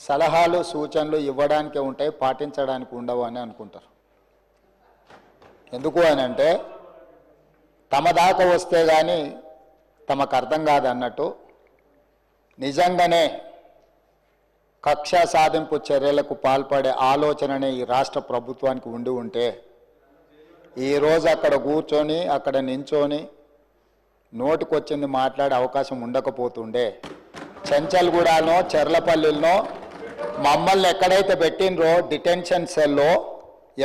సలహాలు సూచనలు ఇవ్వడానికే ఉంటాయి పాటించడానికి ఉండవు అని అనుకుంటారు. ఎందుకు అని అంటే తమ దాకా వస్తే కానీ తమకు అర్థం కాదన్నట్టు నిజంగానే కక్ష సాధింపు చర్యలకు పాల్పడే ఆలోచననే ఈ రాష్ట్ర ప్రభుత్వానికి ఉండి ఉంటే ఈరోజు అక్కడ కూర్చొని అక్కడ నించొని నోటికొచ్చింది మాట్లాడే అవకాశం ఉండకపోతుండే. చెంచల్గూడనో చెర్లపల్లిలో మమ్మల్ని ఎక్కడైతే పెట్టినరో డిటెన్షన్ సెల్లో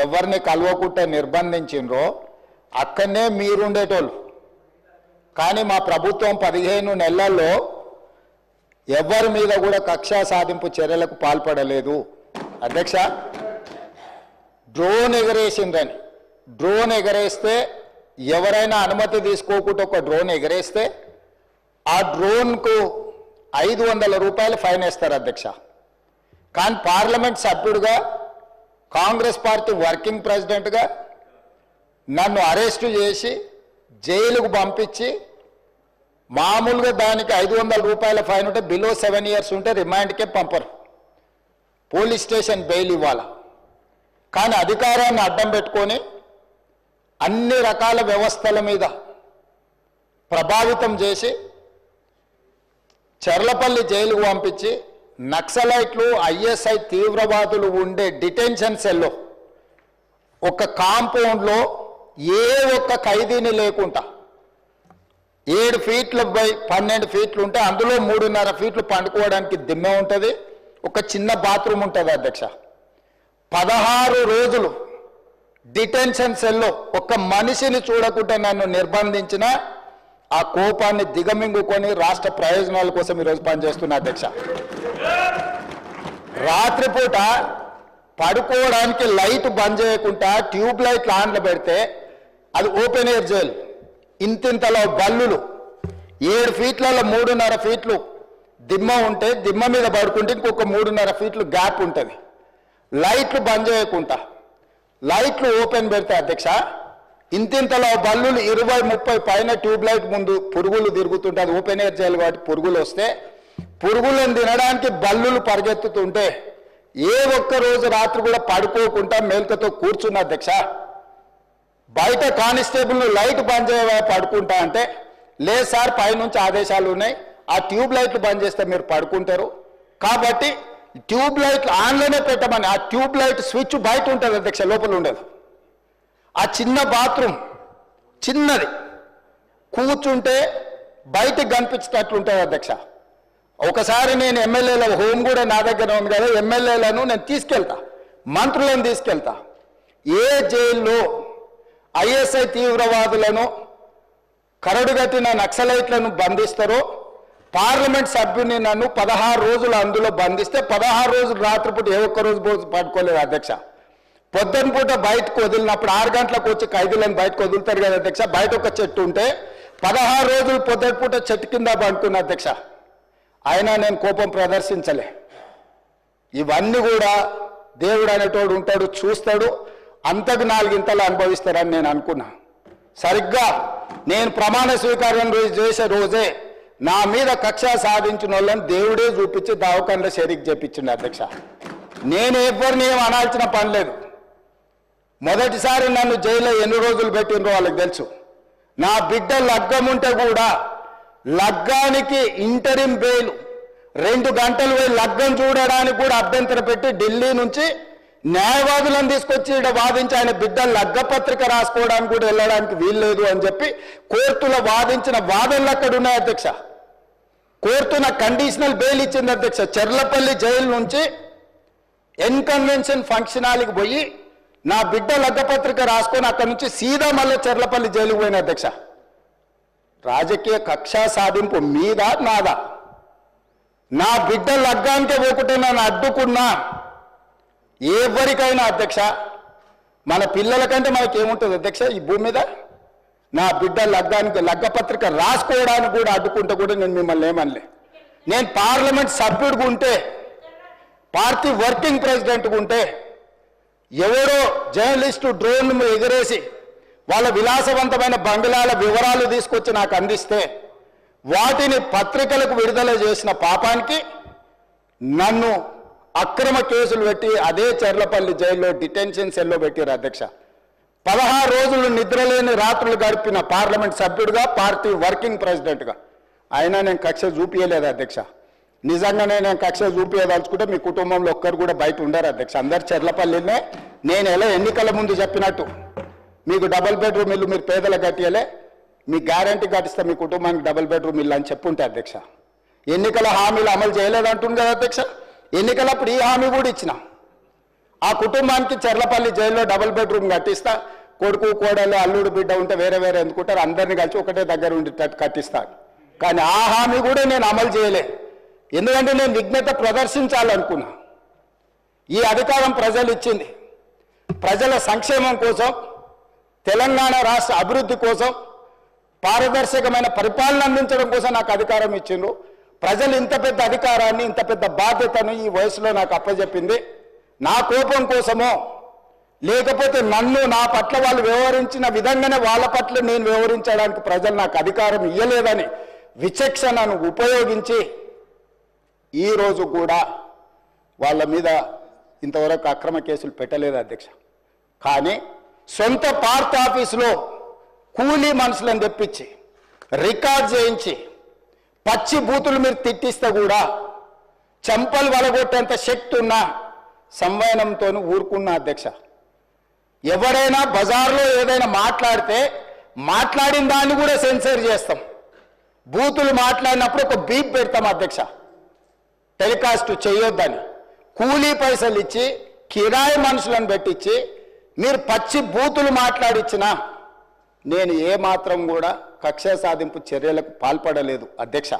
ఎవరిని కలవకుంటే నిర్బంధించినరో అక్కడనే మీరుండేటోళ్ళు. కానీ మా ప్రభుత్వం పదిహేను నెలల్లో ఎవరి మీద కూడా కక్షా సాధింపు చర్యలకు పాల్పడలేదు. అధ్యక్ష డ్రోన్ ఎగరేసిందని. డ్రోన్ ఎగరేస్తే ఎవరైనా అనుమతి తీసుకోకుండా ఒక డ్రోన్ ఎగరేస్తే ఆ డ్రోన్కు ఐదు వందల రూపాయలు ఫైన్ వేస్తారు అధ్యక్ష. కానీ పార్లమెంట్ సభ్యుడిగా కాంగ్రెస్ పార్టీ వర్కింగ్ ప్రెసిడెంట్గా నన్ను అరెస్టు చేసి జైలుకు పంపించి మామూలుగా దానికి ఐదు వందల రూపాయల ఫైన్ ఉంటే బిలో సెవెన్ ఇయర్స్ ఉంటే రిమాండ్కే పంపరు. పోలీస్ స్టేషన్ బెయిల్ ఇవ్వాల. కానీ అధికారాన్ని అడ్డం పెట్టుకొని అన్ని రకాల వ్యవస్థల మీద ప్రభావితం చేసి చెర్లపల్లి జైలుకు పంపించి నక్సలైట్లు ఐఎస్ఐ తీవ్రవాదులు ఉండే డిటెన్షన్ సెల్లో ఒక కాంపౌండ్లో ఏ ఒక్క ఖైదీని లేకుండా ఏడు ఫీట్లు బై పన్నెండు ఫీట్లు ఉంటే అందులో మూడున్నర ఫీట్లు పండుకోవడానికి దిమ్మె ఉంటుంది ఒక చిన్న బాత్రూమ్ ఉంటుంది అధ్యక్ష. పదహారు రోజులు డిటెన్షన్ సెల్లో ఒక మనిషిని చూడకుండా నన్ను నిర్బంధించిన ఆ కోపాన్ని దిగమింగుకొని రాష్ట్ర ప్రయోజనాల కోసం ఈరోజు పనిచేస్తున్నా అధ్యక్ష. రాత్రిపూట పడుకోవడానికి లైట్ బంద్ చేయకుండా ట్యూబ్ లైట్ ఆన్లో పెడితే అది ఓపెన్ ఎయిర్ జైలు. ఇంతింతలో బల్లులు. ఏడు ఫీట్లలో మూడున్నర ఫీట్లు దిమ్మ ఉంటే దిమ్మ మీద పడుకుంటే ఇంకొక మూడున్నర ఫీట్లు గ్యాప్ ఉంటుంది. లైట్లు బంద్ చేయకుండా. లైట్లు ఓపెన్ పెడితే అధ్యక్ష ఇంతింతలో బల్లులు ఇరవై ముప్పై పైన ట్యూబ్ లైట్ ముందు పురుగులు తిరుగుతుంటే అది ఓపెన్ ఎయిర్ జైలు కాబట్టి పురుగులు వస్తే పురుగులను తినడానికి బల్లులు పరిగెత్తుతుంటే ఏ ఒక్క రోజు రాత్రి కూడా పడుకోకుండా మేల్కతో కూర్చున్న అధ్యక్ష బయట కానిస్టేబుల్ లైట్ బంద్ చేయవా పడుకుంటా అంటే లేదు సార్ పైనుంచి ఆదేశాలు ఉన్నాయి ఆ ట్యూబ్ లైట్లు బంద్ చేస్తే మీరు పడుకుంటారు. కాబట్టి ట్యూబ్ లైట్లు ఆన్లోనే పెట్టమని ఆ ట్యూబ్ లైట్ స్విచ్ బయట ఉంటుంది అధ్యక్ష లోపల ఉండదు. ఆ చిన్న బాత్రూమ్ చిన్నది కూర్చుంటే బయటకు కనిపించేటట్లు ఉంటుంది అధ్యక్ష. ఒకసారి నేను ఎమ్మెల్యేల హోమ్ కూడా నా దగ్గర ఉంది కదా ఎమ్మెల్యేలను నేను తీసుకెళ్తా మంత్రులను తీసుకెళ్తా. ఏ జైల్లో ఐఎస్ఐ తీవ్రవాదులను కరడుగట్టిన నక్సలైట్లను బంధిస్తారో పార్లమెంట్ సభ్యుని నన్ను పదహారు రోజులు అందులో బంధిస్తే పదహారు రోజులు రాత్రిపూట ఏ ఒక్క రోజు పట్టుకోలేదు అధ్యక్ష. పొద్దున పూట బయటకు వదిలినప్పుడు ఆరు గంటలకు వచ్చి ఖైదీలను బయటకు వదులుతారు కదా అధ్యక్ష బయట ఒక చెట్టు ఉంటే పదహారు రోజులు పొద్దున పూట చెట్టు కింద పడుకున్న అధ్యక్ష. అయినా నేను కోపం ప్రదర్శించలే. ఇవన్నీ కూడా దేవుడు అనేటోడు ఉంటాడు చూస్తాడు అంతకు నాలుగింతలు అనుభవిస్తారని నేను అనుకున్నా. సరిగ్గా నేను ప్రమాణ స్వీకారం రోజు చేసే రోజే నా మీద కక్ష సాధించిన వాళ్ళని దేవుడే చూపించి దావకండ షరీక్ చెప్పించింది అధ్యక్ష. నేను ఎవరిని ఏం అనాల్సిన పని లేదు. మొదటిసారి నన్ను జైల్లో ఎన్ని రోజులు పెట్టినరో వాళ్ళకి తెలుసు. నా బిడ్డ లగ్గం ఉంటే కూడా లగ్గానికి ఇంటరిం బెయిల్. రెండు గంటలు పోయి లగ్గం చూడడానికి కూడా అభ్యంతరం పెట్టి ఢిల్లీ నుంచి న్యాయవాదులను తీసుకొచ్చి ఇక్కడ వాదించి ఆయన బిడ్డ లగ్గ పత్రిక రాసుకోవడానికి కూడా వెళ్ళడానికి వీల్లేదు అని చెప్పి కోర్టులో వాదించిన వాదనలు అక్కడ ఉన్నాయి అధ్యక్ష? కోర్టున కండిషనల్ బెయిల్ ఇచ్చింది అధ్యక్ష. చెర్లపల్లి జైలు నుంచి ఎన్కన్వెన్షన్ ఫంక్షన్ పోయి నా బిడ్డ లగ్గపత్రిక రాసుకొని అక్కడి నుంచి సీదా మళ్ళీ చెర్లపల్లి జైలుకు పోయిన అధ్యక్ష. రాజకీయ కక్ష సాధింపు మీద నాదా? నా బిడ్డ లగ్గానికే పోకుంటే నన్ను అడ్డుకున్నా? ఎవరికైనా అధ్యక్ష మన పిల్లల కంటే అధ్యక్ష ఈ భూమి మీద? నా బిడ్డ లగ్గానికి లగ్గపత్రిక రాసుకోవడానికి కూడా అడ్డుకుంటే కూడా నేను మిమ్మల్ని ఏమనలే. నేను పార్లమెంట్ సభ్యుడిగా ఉంటే పార్టీ వర్కింగ్ ప్రెసిడెంట్గా ఉంటే ఎవరో జర్నలిస్టు డ్రోన్ ఎగరేసి వాళ్ళ విలాసవంతమైన బంగ్లాల వివరాలు తీసుకొచ్చి నాకు అందిస్తే వాటిని పత్రికలకు విడుదల చేసిన పాపానికి నన్ను అక్రమ కేసులు పెట్టి అదే చెర్లపల్లి జైల్లో డిటెన్షన్ సెల్లో పెట్టారు అధ్యక్ష. పదహారు రోజులు నిద్రలేని రాత్రులు గడిపిన పార్లమెంట్ సభ్యుడిగా పార్టీ వర్కింగ్ ప్రెసిడెంట్గా. అయినా నేను కక్ష చూపించలేదు అధ్యక్ష. నిజంగానే నేను కక్ష చూపించదలుచుకుంటే మీ కుటుంబంలో ఒక్కరు కూడా బయట ఉండరు అధ్యక్ష. అందరు చెర్లపల్లినే నేను ఎలా ఎన్నికల ముందు చెప్పినట్టు మీకు డబుల్ బెడ్రూమ్ ఇల్లు మీరు పేదలకు కట్టియలే మీ గ్యారంటీ కట్టిస్తే మీ కుటుంబానికి డబుల్ బెడ్రూమ్ ఇల్లు అని చెప్పుంటే అధ్యక్ష. ఎన్నికల హామీలు అమలు చేయలేదంటుంది కదా అధ్యక్ష? ఎన్నికలప్పుడు ఈ హామీ కూడా ఇచ్చిన. ఆ కుటుంబానికి చెర్లపల్లి జైల్లో డబుల్ బెడ్రూమ్ కట్టిస్తా కొడుకు కోడలు అల్లుడు బిడ్డ ఉంటే వేరే వేరే ఎందుకుంటారు అందరిని కలిసి ఒకటే దగ్గర ఉండేటట్టు కట్టిస్తాను కానీ ఆ హామీ కూడా నేను అమలు చేయలే. ఎందుకంటే నేను విఘ్నత ప్రదర్శించాలనుకున్నా. ఈ అధికారం ప్రజలు ఇచ్చింది. ప్రజల సంక్షేమం కోసం తెలంగాణ రాష్ట్ర అభివృద్ధి కోసం పారదర్శకమైన పరిపాలన అందించడం కోసం నాకు అధికారం ఇచ్చిండ్రు. ప్రజలు ఇంత పెద్ద అధికారాన్ని ఇంత పెద్ద బాధ్యతను ఈ వయసులో నాకు అప్పచెప్పింది నా కోపం కోసమో లేకపోతే నన్ను నా పట్ల వాళ్ళు వ్యవహరించిన విధంగానే వాళ్ళ పట్ల నేను వ్యవహరించడానికి ప్రజలు నాకు అధికారం ఇవ్వలేదని విచక్షణను ఉపయోగించి ఈరోజు కూడా వాళ్ళ మీద ఇంతవరకు అక్రమ కేసులు పెట్టలేదు అధ్యక్ష. కానీ సొంత పార్ట్ ఆఫీసులో కూలీ మనుషులను తెప్పించి రికార్డ్ చేయించి పచ్చి బూతులు మీరు తిట్టిస్తే కూడా చంపలు వలగొట్టేంత శక్తి ఉన్న సంవయనంతో ఊరుకున్న అధ్యక్ష. ఎవరైనా బజార్లో ఏదైనా మాట్లాడితే మాట్లాడిన దాన్ని కూడా సెన్సర్ చేస్తాం. బూతులు మాట్లాడినప్పుడు ఒక బీప్ పెడతాం అధ్యక్ష. టెలికాస్ట్ చేయొద్దని. కూలీ పైసలు ఇచ్చి కిరాయి మనుషులను పెట్టించి మీరు పచ్చి బూతులు మాట్లాడిచ్చినా నేను ఏమాత్రం కూడా కక్ష సాధింపు చర్యలకు పాల్పడలేదు అధ్యక్ష.